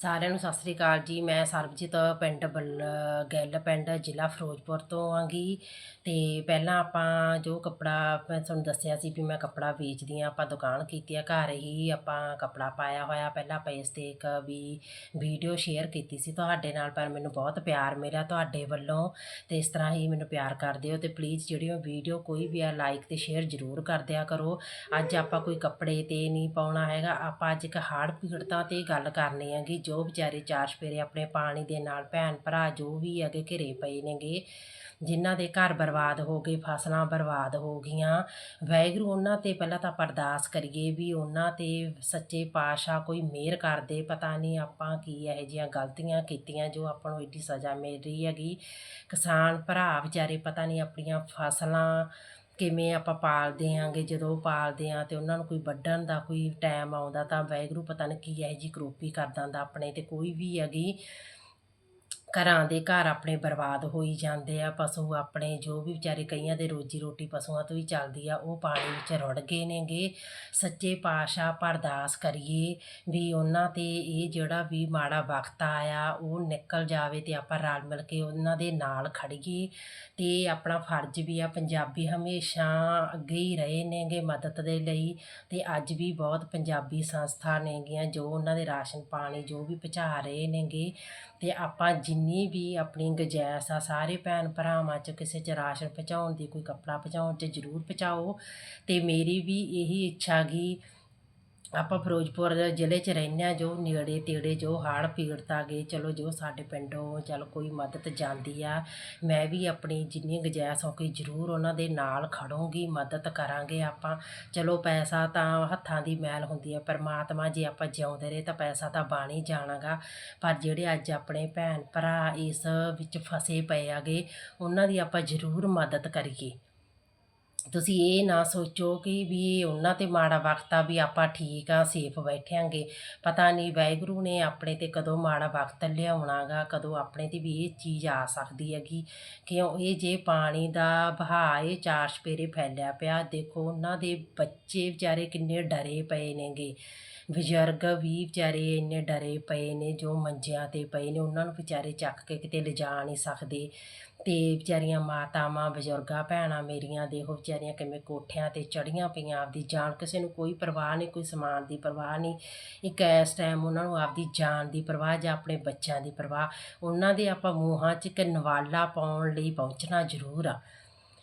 ਸਾਰਿਆਂ ਨੂੰ ਸਤਿ ਸ੍ਰੀ ਅਕਾਲ ਜੀ। ਮੈਂ ਸਰਬਜੀਤ ਪਿੰਡ ਬੱਲ ਗਿੱਲ ਪਿੰਡ ਜ਼ਿਲ੍ਹਾ ਫਿਰੋਜ਼ਪੁਰ ਤੋਂ ਆਂਗੀ। ਤੇ ਪਹਿਲਾਂ ਆਪਾਂ ਜੋ ਕੱਪੜਾ ਮੈਂ ਤੁਹਾਨੂੰ ਦੱਸਿਆ ਸੀ ਵੀ ਮੈਂ ਕੱਪੜਾ ਵੇਚਦੀ ਆ, ਆਪਾਂ ਦੁਕਾਨ ਕੀਤੀ ਆ, ਘਰ ਹੀ ਆਪਾਂ ਕੱਪੜਾ ਪਾਇਆ ਹੋਇਆ। ਪਹਿਲਾਂ ਆਪਾਂ ਇਸ ਤੇ ਇੱਕ ਵੀ ਵੀਡੀਓ ਸ਼ੇਅਰ ਕੀਤੀ ਸੀ ਤੁਹਾਡੇ ਨਾਲ, ਪਰ ਮੈਨੂੰ ਬਹੁਤ ਪਿਆਰ ਮਿਲਿਆ ਤੁਹਾਡੇ ਵੱਲੋਂ। ਤੇ ਇਸ ਤਰ੍ਹਾਂ ਹੀ ਮੈਨੂੰ ਪਿਆਰ ਕਰਦੇ ਹੋ ਤੇ ਪਲੀਜ਼ ਜਿਹੜੀ ਉਹ ਵੀਡੀਓ ਕੋਈ ਵੀ ਆ ਲਾਈਕ ਤੇ ਸ਼ੇਅਰ ਜ਼ਰੂਰ ਕਰ ਦਿਆ ਕਰੋ। ਅੱਜ ਆਪਾਂ ਕੋਈ ਕੱਪੜੇ ਤੇ ਨਹੀਂ ਪਾਉਣਾ ਹੈਗਾ। ਆਪਾਂ ਅੱਜ ਇੱਕ ਹਾੜ ਪੀੜਤਾਂ ਤੇ ਗੱਲ ਕਰਨੀ ਹੈਗੀ ਜੋ ਵਿਚਾਰੇ ਚਾਰ ਸਪੇਰੇ ਆਪਣੇ ਪਾਣੀ ਦੇ ਨਾਲ ਭੈਣ ਭਰਾ ਜੋ ਵੀ ਹੈਗੇ ਘਿਰੇ ਪਏ ਨੇਗੇ, ਜਿਨ੍ਹਾਂ ਦੇ ਘਰ ਬਰਬਾਦ ਹੋ ਗਏ, ਫਸਲਾਂ ਬਰਬਾਦ ਹੋ ਗਈਆਂ। ਵਾਹਿਗੁਰੂ ਉਹਨਾਂ ਤੇ ਪਹਿਲਾਂ ਤਾਂ ਆਪਾਂ ਅਰਦਾਸ ਕਰੀਏ ਵੀ ਉਹਨਾਂ ਤੇ ਸੱਚੇ ਪਾਤਸ਼ਾਹ ਕੋਈ ਮਿਹਰ ਕਰਦੇ ਪਤਾ ਨਹੀਂ ਆਪਾਂ ਕੀ ਇਹੋ ਜਿਹੀਆਂ ਗਲਤੀਆਂ ਕੀਤੀਆਂ ਜੋ ਆਪਾਂ ਨੂੰ ਏਡੀ ਸਜ਼ਾ ਮਿਲ ਰਹੀ ਹੈਗੀ। ਕਿਸਾਨ ਭਰਾ ਵਿਚਾਰੇ ਪਤਾ ਨਹੀਂ ਆਪਣੀਆਂ ਫਸਲਾਂ ਕਿਵੇਂ ਆਪਾਂ ਪਾਲਦੇ ਆਂਗੇ, ਜਦੋਂ ਉਹ ਪਾਲਦੇ ਹਾਂ ਅਤੇ ਉਹਨਾਂ ਨੂੰ ਕੋਈ ਵੱਢਣ ਦਾ ਕੋਈ ਟਾਈਮ ਆਉਂਦਾ ਤਾਂ ਵਾਹਿਗੁਰੂ ਪਤਾ ਨਹੀਂ ਕੀ ਇਹੋ ਜਿਹੀ ਕਰੋਪੀ ਕਰ ਦਿੰਦਾ ਆਪਣੇ ਤੇ ਕੋਈ ਵੀ ਹੈਗੀ ਘਰਾਂ ਦੇ ਘਰ ਆਪਣੇ ਬਰਬਾਦ ਹੋਈ ਜਾਂਦੇ ਆ, ਪਸ਼ੂ ਆਪਣੇ ਜੋ ਵੀ ਵਿਚਾਰੇ ਕਈਆਂ ਦੇ ਰੋਜੀ ਰੋਟੀ ਪਸ਼ੂਆਂ ਤੋਂ ਹੀ ਚੱਲਦੀ ਆ, ਉਹ ਪਾਣੀ ਵਿੱਚ ਰੁੜ ਗਏ ਨੇਗੇ। ਸੱਚੇ ਪਾਤਸ਼ਾਹ ਅਰਦਾਸ ਕਰੀਏ ਵੀ ਉਹਨਾਂ ਤੇ ਇਹ ਜਿਹੜਾ ਵੀ ਮਾੜਾ ਵਕਤ ਆਇਆ, ਉਹ ਨਿਕਲ ਜਾਵੇ ਅਤੇ ਆਪਾਂ ਰਲ ਮਿਲ ਕੇ ਉਹਨਾਂ ਦੇ ਨਾਲ ਖੜ੍ਹੀਏ ਅਤੇ ਆਪਣਾ ਫਰਜ਼ ਵੀ ਆ, ਪੰਜਾਬੀ ਹਮੇਸ਼ਾ ਅੱਗੇ ਹੀ ਰਹੇ ਨੇਗੇ ਮਦਦ ਦੇ ਲਈ। ਅਤੇ ਅੱਜ ਵੀ ਬਹੁਤ ਪੰਜਾਬੀ ਸੰਸਥਾ ਨੇਗੀਆਂ, ਜੋ ਉਹਨਾਂ ਦੇ ਰਾਸ਼ਨ ਪਾਣੀ ਜੋ ਵੀ ਪਹੁੰਚਾ ਰਹੇ ਨੇਗੇ। ਅਤੇ ਆਪਾਂ ਜਿ ਜਿੰਨੀ ਵੀ ਆਪਣੀ ਗੁੰਜਾਇਸ਼ ਆ, ਸਾਰੇ ਭੈਣ ਭਰਾਵਾਂ 'ਚ ਕਿਸੇ 'ਚ ਰਾਸ਼ਨ ਪਹੁੰਚਾਉਣ ਦੀ, ਕੋਈ ਕੱਪੜਾ ਪਹੁੰਚਾਉਣ 'ਚ ਜ਼ਰੂਰ ਪਹੁੰਚਾਓ। ਅਤੇ ਮੇਰੀ ਵੀ ਇਹੀ ਇੱਛਾ ਗੀ ਆਪਾਂ ਫਿਰੋਜ਼ਪੁਰ ਜ਼ਿਲ੍ਹੇ 'ਚ ਰਹਿੰਦੇ ਹਾਂ, ਜੋ ਨੇੜੇ ਤੇੜੇ ਜੋ ਹੜ੍ਹ ਪੀੜਤ ਆ ਗਏ, ਚਲੋ ਜੋ ਸਾਡੇ ਪਿੰਡੋਂ ਚਲ ਕੋਈ ਮਦਦ ਜਾਂਦੀ ਆ, ਮੈਂ ਵੀ ਆਪਣੀ ਜਿੰਨੀ ਗੁੰਜਾਇਸ਼ ਹੋ ਕੇ ਜ਼ਰੂਰ ਉਹਨਾਂ ਦੇ ਨਾਲ ਖੜੂੰਗੀ, ਮਦਦ ਕਰਾਂਗੇ ਆਪਾਂ। ਚਲੋ ਪੈਸਾ ਤਾਂ ਹੱਥਾਂ ਦੀ ਮੈਲ ਹੁੰਦੀ ਆ, ਪਰਮਾਤਮਾ ਜੇ ਆਪਾਂ ਜਿਉਂਦੇ ਰਹੇ ਤਾਂ ਪੈਸਾ ਤਾਂ ਬਣ ਹੀ ਜਾਣਾਗਾ। ਪਰ ਜਿਹੜੇ ਅੱਜ ਆਪਣੇ ਭੈਣ ਭਰਾ ਇਸ ਵਿੱਚ ਫਸੇ ਪਏ ਆਗੇ, ਉਹਨਾਂ ਦੀ ਆਪਾਂ ਜ਼ਰੂਰ ਮਦਦ ਕਰੀਏ। ਤੁਸੀਂ ਇਹ ਨਾ ਸੋਚੋ ਕਿ ਵੀ ਉਹਨਾਂ ਤੇ ਮਾੜਾ ਵਕਤ ਆ ਵੀ ਆਪਾਂ ਠੀਕ ਆ ਸੇਫ ਬੈਠਾਂਗੇ ਪਤਾ ਨਹੀਂ ਵਾਹਿਗੁਰੂ ਨੇ ਆਪਣੇ ਤੇ ਕਦੋਂ ਮਾੜਾ ਵਕਤ ਲਿਆਉਣਾਗਾ, ਕਦੋਂ ਆਪਣੇ ਤੇ ਵੀ ਇਹ ਚੀਜ਼ ਆ ਸਕਦੀ ਹੈਗੀ। ਕਿਉਂ? ਇਹ ਜੇ ਪਾਣੀ ਦਾ ਵਹਾਅ, ਇਹ ਚਾਰ ਸਪੇਰੇ ਫੈਲਿਆ ਪਿਆ, ਦੇਖੋ ਉਹਨਾਂ ਦੇ ਬੱਚੇ ਵਿਚਾਰੇ ਕਿੰਨੇ ਡਰੇ ਪਏ ਨੇਗੇ। ਬਜ਼ੁਰਗ ਵੀ ਵਿਚਾਰੇ ਇੰਨੇ ਡਰੇ ਪਏ ਨੇ, ਜੋ ਮੰਜਿਆਂ ਤੇ ਪਏ ਨੇ, ਉਹਨਾਂ ਨੂੰ ਵਿਚਾਰੇ ਚੱਕ ਕੇ ਕਿਤੇ ਲਿਜਾ ਨਹੀਂ ਸਕਦੇ। ਤੇ ਵਿਚਾਰੀਆਂ ਮਾਤਾਵਾਂ, ਬਜ਼ੁਰਗਾਂ, ਭੈਣਾਂ ਮੇਰੀਆਂ ਦੇਖੋ ਵਿਚਾਰੀਆਂ ਕਿਵੇਂ ਕੋਠਿਆਂ ਤੇ ਚੜੀਆਂ ਪਈਆਂ, ਆਪਦੀ ਜਾਨ ਕਿਸੇ ਨੂੰ ਕੋਈ ਪਰਵਾਹ ਨਹੀਂ, ਕੋਈ ਸਮਾਨ ਦੀ ਪਰਵਾਹ ਨਹੀਂ। ਇੱਕ ਇਸ ਟਾਈਮ ਉਹਨਾਂ ਨੂੰ ਆਪਦੀ ਜਾਨ ਦੀ ਪਰਵਾਹ ਜਾਂ ਆਪਣੇ ਬੱਚਿਆਂ ਦੀ ਪਰਵਾਹ, ਉਹਨਾਂ ਦੇ ਆਪਾਂ ਮੂੰਹਾਂ 'ਚ ਇੱਕ ਨਵਾਲਾ ਪਾਉਣ ਲਈ ਪਹੁੰਚਣਾ ਜ਼ਰੂਰ ਆ।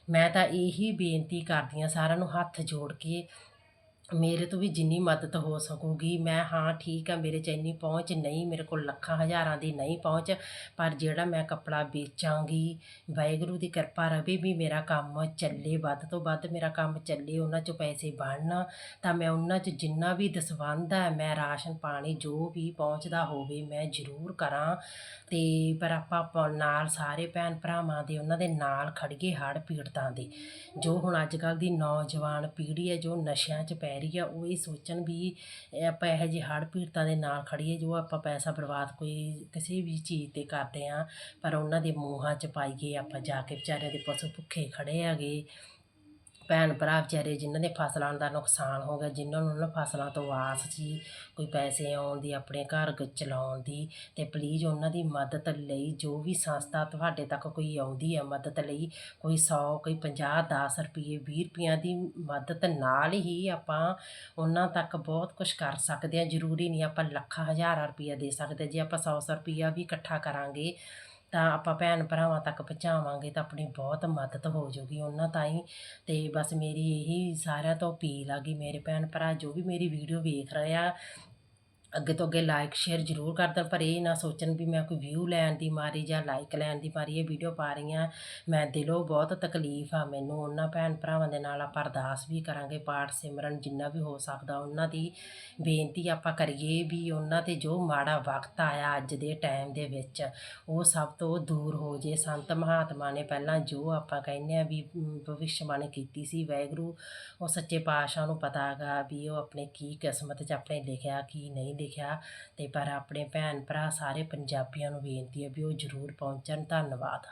ਮੈਂ ਤਾਂ ਇਹੀ ਬੇਨਤੀ ਕਰਦੀ ਆ ਸਾਰਿਆਂ ਨੂੰ ਹੱਥ ਜੋੜ ਕੇ ਮੇਰੇ ਤੋਂ ਵੀ ਜਿੰਨੀ ਮਦਦ ਹੋ ਸਕੂਗੀ, ਮੈਂ ਹਾਂ ਠੀਕ ਆ, ਮੇਰੇ 'ਚ ਇੰਨੀ ਪਹੁੰਚ ਨਹੀਂ, ਮੇਰੇ ਕੋਲ ਲੱਖਾਂ ਹਜ਼ਾਰਾਂ ਦੀ ਨਹੀਂ ਪਹੁੰਚ, ਪਰ ਜਿਹੜਾ ਮੈਂ ਕੱਪੜਾ ਵੇਚਾਂਗੀ, ਵਾਹਿਗੁਰੂ ਦੀ ਕਿਰਪਾ ਰਵੇ ਵੀ ਮੇਰਾ ਕੰਮ ਚੱਲੇ, ਵੱਧ ਤੋਂ ਵੱਧ ਮੇਰਾ ਕੰਮ ਚੱਲੇ, ਉਹਨਾਂ 'ਚੋਂ ਪੈਸੇ ਬਣਨ, ਤਾਂ ਮੈਂ ਉਹਨਾਂ 'ਚ ਜਿੰਨਾ ਵੀ ਦਸਵੰਧ ਹੈ ਮੈਂ ਰਾਸ਼ਨ ਪਾਣੀ ਜੋ ਵੀ ਪਹੁੰਚਦਾ ਹੋਵੇ ਮੈਂ ਜ਼ਰੂਰ ਕਰਾਂ ਅਤੇ ਪਰ ਆਪਾਂ ਆਪਾਂ ਨਾਲ ਸਾਰੇ ਭੈਣ ਭਰਾਵਾਂ ਦੇ, ਉਹਨਾਂ ਦੇ ਨਾਲ ਖੜੀਏ ਹੜ੍ਹ ਪੀੜਤਾਂ ਦੇ, ਜੋ ਹੁਣ ਅੱਜ ਕੱਲ੍ਹ ਦੀ ਨੌਜਵਾਨ ਪੀੜ੍ਹੀ ਹੈ, ਜੋ ਨਸ਼ਿਆਂ 'ਚ ਪੈ ਰਹੀ ਆ, ਉਹ ਇਹ ਸੋਚਣ ਵੀ ਆਪਾਂ ਇਹੋ ਜਿਹੇ ਹੜ੍ਹ ਪੀੜਤਾਂ ਦੇ ਨਾਲ ਖੜੀਏ ਜੋ ਆਪਾਂ ਪੈਸਾ ਬਰਬਾਦ ਕੋਈ ਕਿਸੇ ਵੀ ਚੀਜ਼ ਤੇ ਕਰਦੇ ਹਾਂ ਪਰ ਉਹਨਾਂ ਦੇ ਮੂੰਹਾਂ 'ਚ ਪਾਈਏ ਆਪਾਂ ਜਾ ਕੇ ਵਿਚਾਰਿਆਂ ਦੇ ਪਸ਼ੂ ਭੁੱਖੇ ਖੜੇ ਹੈਗੇ। ਭੈਣ ਭਰਾ ਵਿਚਾਰੇ ਜਿਨ੍ਹਾਂ ਦੇ ਫਸਲਾਂ ਦਾ ਨੁਕਸਾਨ ਹੋ ਗਿਆ, ਜਿਨ੍ਹਾਂ ਨੂੰ ਉਹਨਾਂ ਫਸਲਾਂ ਤੋਂ ਆਸ ਸੀ ਕੋਈ ਪੈਸੇ ਆਉਣ ਦੀ, ਆਪਣੇ ਘਰ ਗ, ਚਲਾਉਣ ਦੀ ਅਤੇ ਪਲੀਜ਼ ਉਹਨਾਂ ਦੀ ਮਦਦ ਲਈ ਜੋ ਵੀ ਸੰਸਥਾ ਤੁਹਾਡੇ ਤੱਕ ਕੋਈ ਆਉਂਦੀ ਹੈ ਮਦਦ ਲਈ, ਕੋਈ ਸੌ, ਕੋਈ ਪੰਜਾਹ, ਦਸ ਰੁਪਈਏ, ਵੀਹ ਰੁਪਈਆਂ ਦੀ ਮਦਦ ਨਾਲ ਹੀ ਆਪਾਂ ਉਹਨਾਂ ਤੱਕ ਬਹੁਤ ਕੁਛ ਕਰ ਸਕਦੇ ਹਾਂ ਜ਼ਰੂਰੀ ਨਹੀਂ ਆਪਾਂ ਲੱਖਾਂ, ਹਜ਼ਾਰਾਂ ਰੁਪਈਆ ਦੇ ਸਕਦੇ। ਜੇ ਆਪਾਂ ਸੌ ਸੌ ਰੁਪਈਆ ਵੀ ਇਕੱਠਾ ਕਰਾਂਗੇ ਤਾਂ ਆਪਾਂ ਭੈਣ ਭਰਾਵਾਂ ਤੱਕ ਪਹੁੰਚਾਵਾਂਗੇ ਤਾਂ ਆਪਣੀ ਬਹੁਤ ਮਦਦ ਹੋ ਜਾਊਗੀ ਉਹਨਾਂ ਤਾਈਂ। ਅਤੇ ਬਸ ਮੇਰੀ ਇਹੀ ਸਾਰਿਆਂ ਤੋਂ ਅਪੀਲ ਆ ਗਈ ਮੇਰੇ ਭੈਣ ਭਰਾ ਜੋ ਵੀ ਮੇਰੀ ਵੀਡੀਓ ਵੇਖ ਰਹੇ ਆ ਅੱਗੇ ਤੋਂ ਅੱਗੇ ਲਾਈਕ ਸ਼ੇਅਰ ਜ਼ਰੂਰ ਕਰ ਦੇਣ ਪਰ ਇਹ ਨਾ ਸੋਚਣ ਵੀ ਮੈਂ ਕੋਈ ਵਿਊ ਲੈਣ ਦੀ ਮਾਰੀ ਜਾਂ ਲਾਈਕ ਲੈਣ ਦੀ ਮਾਰੀ ਇਹ ਵੀਡੀਓ ਪਾ ਰਹੀ ਹਾਂ। ਮੈਂ ਦਿਲੋਂ ਬਹੁਤ ਤਕਲੀਫ ਆ ਮੈਨੂੰ ਉਹਨਾਂ ਭੈਣ ਭਰਾਵਾਂ ਦੇ ਨਾਲ ਆਪਾਂ ਅਰਦਾਸ ਵੀ ਕਰਾਂਗੇ ਪਾਠ ਸਿਮਰਨ ਜਿੰਨਾ ਵੀ ਹੋ ਸਕਦਾ ਉਹਨਾਂ ਦੀ ਬੇਨਤੀ ਆਪਾਂ ਕਰੀਏ ਵੀ ਉਹਨਾਂ ਤੇ ਜੋ ਮਾੜਾ ਵਕਤ ਆਇਆ ਅੱਜ ਦੇ ਟਾਈਮ ਦੇ ਵਿੱਚ ਉਹ ਸਭ ਤੋਂ ਦੂਰ ਹੋ ਜੇ। ਸੰਤ ਮਹਾਤਮਾ ਨੇ ਪਹਿਲਾਂ ਜੋ ਆਪਾਂ ਕਹਿੰਦੇ ਆ ਵੀ ਅਮ, ਕੀਤੀ ਸੀ ਵਾਹਿਗੁਰੂ ਉਹ ਸੱਚੇ ਪਾਤਸ਼ਾਹ ਨੂੰ ਪਤਾ ਹੈਗਾ ਵੀ ਉਹ ਆਪਣੇ ਕੀ ਕਿਸਮਤ 'ਚ ਆਪਣੇ ਲਿਖਿਆ ਕੀ ਨਹੀਂ ਲਿਖਿਆ ਅਤੇ ਪਰ ਆਪਣੇ ਭੈਣ ਭਰਾ ਸਾਰੇ ਪੰਜਾਬੀਆਂ ਨੂੰ ਬੇਨਤੀ ਹੈ ਵੀ ਉਹ ਜ਼ਰੂਰ ਪਹੁੰਚਣ। ਧੰਨਵਾਦ।